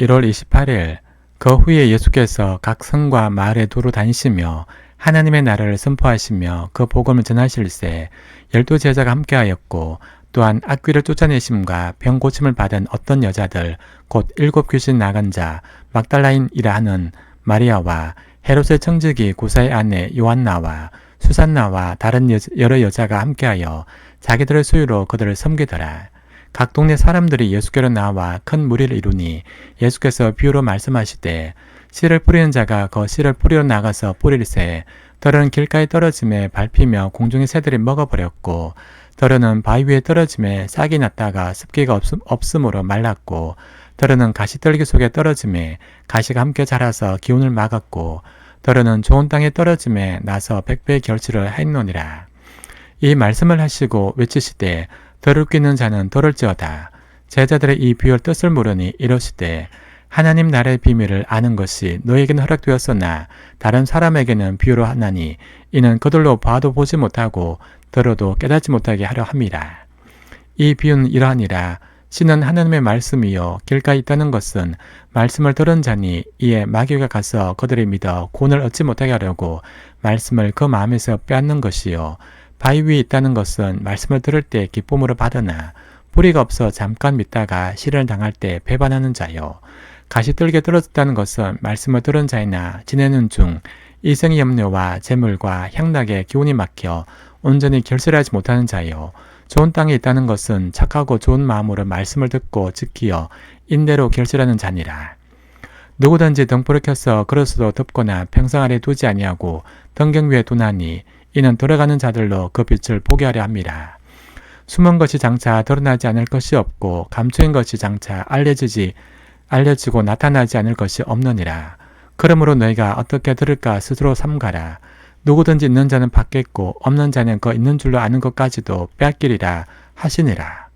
1월 28일 그 후에 예수께서 각 성과 마을에 두루 다니시며 하나님의 나라를 선포하시며 그 복음을 전하실세 열두 제자가 함께하였고 또한 악귀를 쫓아내심과 병 고침을 받은 어떤 여자들 곧 일곱 귀신 나간 자 막달라인이라 하는 마리아와 헤롯의 청지기 구사의 아내 요한나와 수산나와 다른 여, 여러 여자가 함께하여 자기들의 소유로 그들을 섬기더라. 각 동네 사람들이 예수께로 나와 큰 무리를 이루니 예수께서 비유로 말씀하시되 씨를 뿌리는 자가 그 씨를 뿌리러 나가서 뿌릴새 덜은 길가에 떨어짐에 밟히며 공중의 새들이 먹어버렸고 덜은 바위 위에 떨어짐에 싹이 났다가 습기가 없음, 없음으로 말랐고 덜은 가시떨기 속에 떨어짐에 가시가 함께 자라서 기운을 막았고 덜은 좋은 땅에 떨어짐에 나서 백배의 결실을 했노니라. 이 말씀을 하시고 외치시되 끼는 자는 덜을지어다. 제자들의 이 비유를 뜻을 모르니 이러시되 하나님 나라의 비밀을 아는 것이 너에게는 허락되었으나 다른 사람에게는 비유로 하나니 이는 그들로 봐도 보지 못하고 들어도 깨닫지 못하게 하려 함이라. 이 비유는 이러하니라. 신은 하나님의 말씀이요 길가에 있다는 것은 말씀을 들은 자니 이에 마귀가 가서 그들이 믿어 구원을 얻지 못하게 하려고 말씀을 그 마음에서 빼앗는 것이요 바위 위에 있다는 것은 말씀을 들을 때 기쁨으로 받으나 뿌리가 없어 잠깐 믿다가 실현을 당할 때 배반하는 자요 가시떨게 떨어졌다는 것은 말씀을 들은 자이나 지내는 중 이생의 염려와 재물과 향락에 기운이 막혀 온전히 결실하지 못하는 자요 좋은 땅에 있다는 것은 착하고 좋은 마음으로 말씀을 듣고 지키어 인대로 결실하는 자니라. 누구든지 등불을 켜서 그릇으로 덮거나 평상 아래 두지 아니하고 등경 위에 두나니 이는 들어가는 자들로 그 빛을 보게 하려 함이라. 숨은 것이 장차 드러나지 않을 것이 없고 감추인 것이 장차 알려지지 알려지고 나타나지 않을 것이 없느니라. 그러므로 너희가 어떻게 들을까 스스로 삼가라. 누구든지 있는 자는 받겠고 없는 자는 그 있는 줄로 아는 것까지도 빼앗기리라 하시니라.